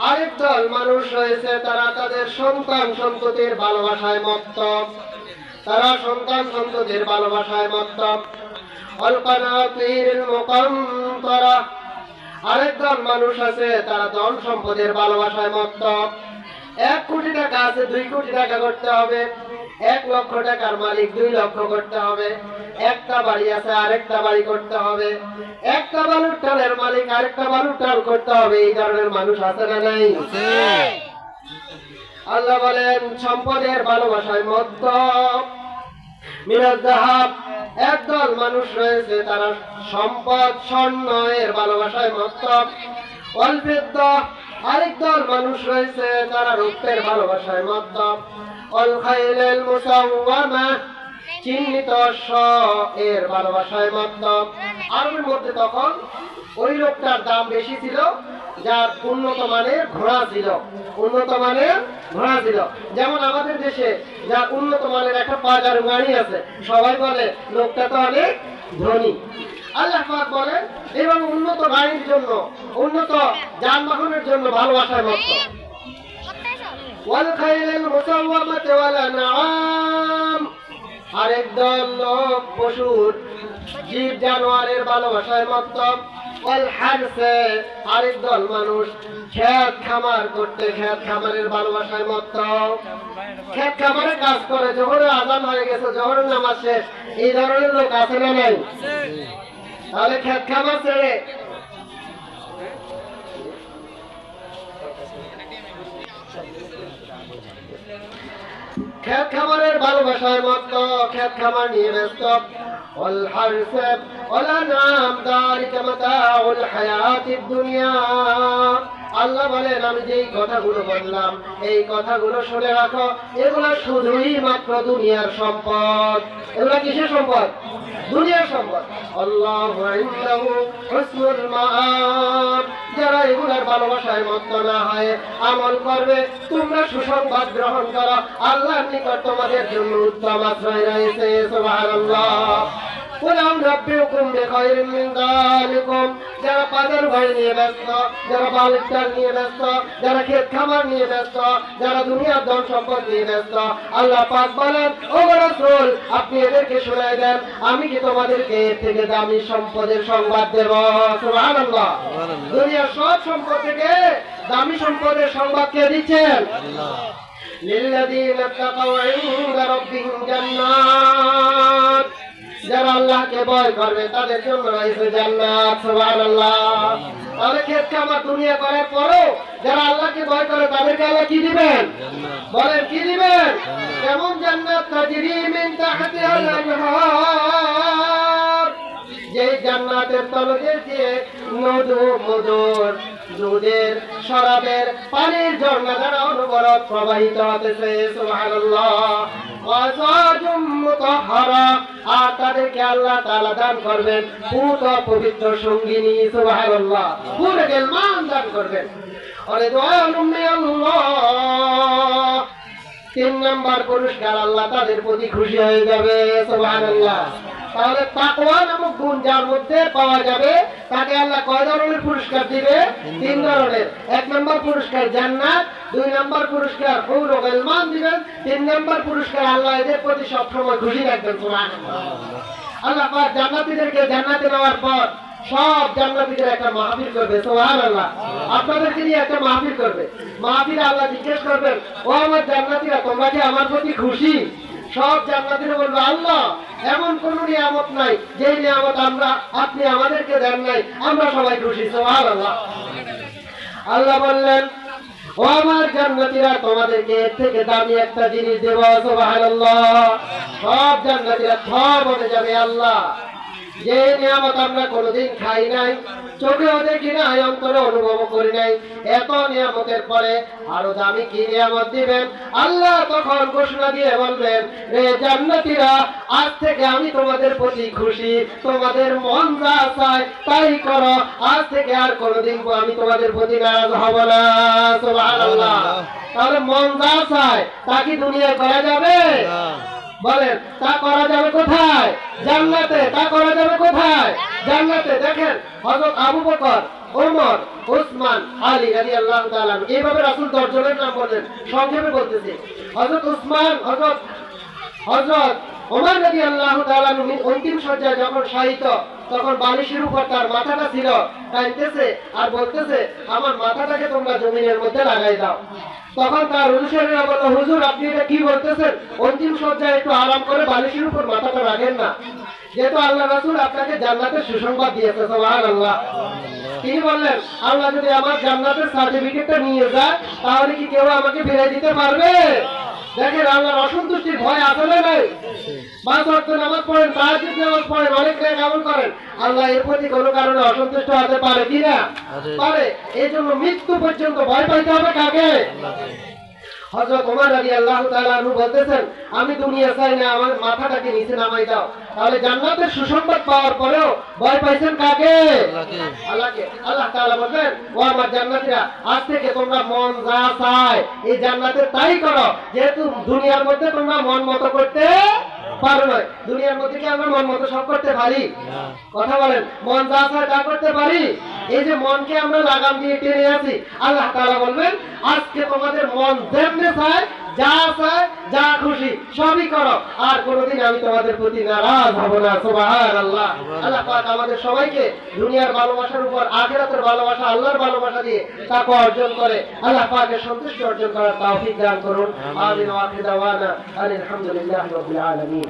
আরেক দল মানুষ রয়েছে, তারা তাদের সন্তান সন্ততির ভালোবাসায় মত্ত। তারা সন্তান সন্ততির ভালোবাসায় মত্ত। অল্পনাতির মুকান্তরা। আরেক দল মানুষ আছে, তারা ধন সম্পদের ভালোবাসায় মত্ত। এক কোটি টাকা আছে দুই কোটি টাকা করতে হবে। এক লক্ষ টাকার মালিক দুই লক্ষ করতে হবে। একটা বাড়ি আছে আরেকটা বাড়ি করতে হবে। একটা বালুর টালের মালিক আরেকটা বালুর টাল করতে হবে। এই ধরনের মানুষ আছে না নাই? আল্লাহ বলেন সম্পদের ভালোবাসায় মধ্য মিরাজাহাব একদল মানুষ রয়েছে তারা সম্পদ স্বর্ণ এর ভালোবাসায় মত্ত। অল্পেদ্য আরেক দল মানুষ রয়েছে তারা রূপের ভালোবাসায় অল খাইলেল মুসাওয়ামা, চিহ্নিত এর ভালোবাসায় মত্ত আরবের মধ্যে তখন ওই লোকটার দাম বেশি ছিল, যার উন্নত মানের ঘোড়া ছিল। উন্নত মানের ঘোড়া ছিল। যেমন আমাদের দেশে যার উন্নত মানের একটা বাজার গাড়ি আছে, সবাই বলে, লোকটা তো অনেক ধনী। আল্লাহ বলেন, এবং উন্নত গাড়ির জন্য, উন্নত যানবাহনের জন্য ভালোবাসার মত। আরেকদল লোক পশুর জীব, জানোয়ারের ভালোবাসায় মত। আরেক দল মানুষ, খেত খামার করতে খেত খামারের ভালোবাসায় মত। খেত খামারে কাজ করে জোহরের আজান হয়ে গেছে, জোহরের নামাজ এই ধরনের লোক আছে না নাই? তাহলে খেত খামার ছেড়ে খেত খামারের ভালোবাসার মতো খেত খামার নিয়ে ব্যস্ত والحرث والأنعام ذلك متاع الحياة الدنيا আল্লাহ বলেন, আমি যেই কথাগুলো বললাম, এই কথাগুলো শুনে রাখো। এগুলো শুধুই মাত্র দুনিয়ার সম্পদ। এগুলো কিসের সম্পদ? দুনিয়ার সম্পদ। আল্লাহ যারা এগুলার ভালোবাসায় না হয়, আমল করবে। তোমরা সুসংবাদ গ্রহণ করো। আল্লাহর নিকট তোমাদের জন্য উত্তম আশ্রয় রয়েছে কোলাম রাব্বিকুম বিখাইরিন মিন যালিকুম যারা বাজার বাড়ি নিয়ে ব্যস্ত যারা বালিকটার নিয়ে ব্যস্ত যারা ক্ষেত খামার নিয়ে ব্যস্ত যারা দুনিয়ার ধন সম্পদ নিয়ে ব্যস্ত আল্লাহ পাক বলেন ও রাসূল আপনি এদেরকে শোনাই দেন আমি কি তোমাদেরকে এর থেকে দামি সম্পদের সংবাদ দেব সুবহানাল্লাহ দুনিয়ার সব সম্পদ থেকে দামি সম্পদের সংবাদ কে দিচ্ছেন للذين اتقوا عند ربهم جنات যারা আল্লাহকে ভয় করবে তাদের জন্য রয়েছে জান্নাত সুবহানাল্লাহ। তাহলে দুনিয়া করার পরও যারা আল্লাহকে ভয় করে তাদেরকে আল্লাহ কি দিবেন? বলেন কি দিবেন? জান্নাত। তাজরি মিন তাহতিহাল আনহার যে জান্নাতের তলদে দিয়ে নদু মধুর দুধের শরাবের পানির ঝর্ণা দ্বারা অনবরত প্রবাহিত হতেছে সুবহানাল্লাহ। আর আল্লাহ তালা দান করবেন। পবিত্র সঙ্গিনী দান করবেন। তিন নাম্বার পুরস্কার আল্লাহ তাদের প্রতি খুশি হয়ে যাবে, সুবহানাল্লাহ। তাহলে তাকওয়া নামক গুণ যার মধ্যে পাওয়া যাবে তাকে আল্লাহ কয় ধরনের পুরস্কার দিবে? তিন ধরনের। এক নম্বর পুরস্কার জান্নাত দুই নম্বর পুরস্কার ও গলমান দিবেন তিন নম্বর পুরস্কার আল্লাহ এদের প্রতি সবসময় খুশি রাখবেন সুবহানাল্লাহ। আল্লাহ পাক জান্নাতীদেরকে জান্নাতে নেওয়ার পর সব জান্নাতীদের একটা মাহফিল করবে সোহান আল্লাহ আপনাদেরকে নিয়ে একটা মাহফিল করবে। মাহফিল আল্লাহ জিজ্ঞেস করবেন ও আমার জান্নাতীরা তোমরা কি আমার প্রতি খুশি? সব জান্নাতীরা বলবে আল্লাহ। এমন কোন নিয়ামত নাই, যেই নিয়ামত আমরা, আপনি আমাদেরকে দেন নাই, আমরা সবাই খুশি, সুবহানাল্লাহ। আল্লাহ বললেন, ও আমার জান্নাতিরা, তোমাদেরকে এর থেকে দামি একটা জিনিস দেব, সুবহানাল্লাহ। সব জান্নাতিরা সব বলে যাবে, আল্লাহ। যে নিয়ামত আমরা কোনোদিন খাই নাই চোখেও দেখি নাই অন্তরে অনুভব করি নাই এত নিয়ামতের পরে আরও দামি কি নিয়ামত দিবেন? আল্লাহ তখন ঘোষণা দিয়ে বলবেন রে জান্নাতীরা আজ থেকে আমি তোমাদের প্রতি খুশি তোমাদের মন যা চায় তাই করো আজ থেকে আর কোনোদিন আমি তোমাদের প্রতি নারাজ হব না। সুবহানাল্লাহ। তাহলে মন যা চায় তা কি দুনিয়ায় করা যাবে? বলেন, তা করা যাবে কোথায় জান্নাতে তা করা যাবে কোথায় জান্নাতে দেখেন, হযরত আবু বকর, ওমর, ওসমান, আলী রাদিয়াল্লাহু আল্লাহ। এইভাবে রাসুল দর্জনের নাম বললেন, সংক্ষেপে বলতেছি হযরত উসমান হযরত হযরত ওমর রাদিয়াল্লাহু আল্লাহ তালাম অন্তিম সজ্জায় যখন শায়িত তখন বালিশের উপর তার মাথাটা ছিল, কাঁদতেছে আর বলতেছে, আমার মাথাটাকে তোমরা জমিনের মধ্যে লাগাই দাও। তখন তার অনুসারীরা বলল, হুজুর, আপনি এটা কি বলতেছেন? অন্তিম সজ্জায় একটু আরাম করে বালিশের উপর মাথাটা রাখেন না। যেহেতু আল্লাহ রাসূল আপনাকে জান্নাতের সুসংবাদ দিয়েছে, সুবহানাল্লাহ। তিনি বললেন, আল্লাহ যদি আমার জান্নাতের সার্টিফিকেটটা নিয়ে যায়, তাহলে কি কেউ আমাকে ফিরে দিতে পারবে? দেখেন আল্লাহর অসন্তুষ্টির ভয় আসলে নাই। পাঁচ অর্থ নামাজ পড়েন তাহাজ্জুদ নামাজ পড়েন অনেক জায়গায় আমল করেন। আল্লাহ এর প্রতি কোনো কারণে অসন্তুষ্ট হতে পারে কি না? পারে। পারে। এই জন্য মৃত্যু পর্যন্ত ভয় পাইতে হবে কাকে? হযরত ওমর রাদিয়াল্লাহু তাআলা নু বলতেছেন আমি দুনিয়া চাই না আমার মাথাটাকে নিচে নামাই দাও। তাহলে জান্নাতের সুসংবাদ পাওয়ার পরেও ভয় পাইছেন কাকে? আল্লাহকে। আল্লাহ তাআলা বলেন ও আমার জান্নাতীরা আজ থেকে তোমরা মন যা চায় এই জান্নাতে তাই করো। যেহেতু দুনিয়ার মধ্যে তোমরা মন মতো করতে পারো নয় দুনিয়ার মধ্যে কি আমরা মন মতো সব করতে পারি? কথা বলেন মন যা চায় তা করতে পারি? এই যে মনকে আমরা লাগাম দিয়ে টেনে আছি আল্লাহ তাআলা বলবেন আজকে তোমাদের মন যেমনে চায় যা চায় যা খুশি সবই করো। আর কোনোদিন আমি তোমাদের প্রতি নারাজ হব না সুবহানাল্লাহ। আল্লাহ আল্লাহ পাক আমাদের সবাইকে দুনিয়ার ভালোবাসার উপর আখিরাতের ভালোবাসা আল্লাহর ভালোবাসা দিয়ে তাকে অর্জন করে আল্লাহ পাকের সন্তুষ্টি অর্জন করার তৌফিক দান করুন। আমিন। ওয়া আখির দাওয়ানা আলহামদুলিল্লাহি রাব্বিল আলামিন।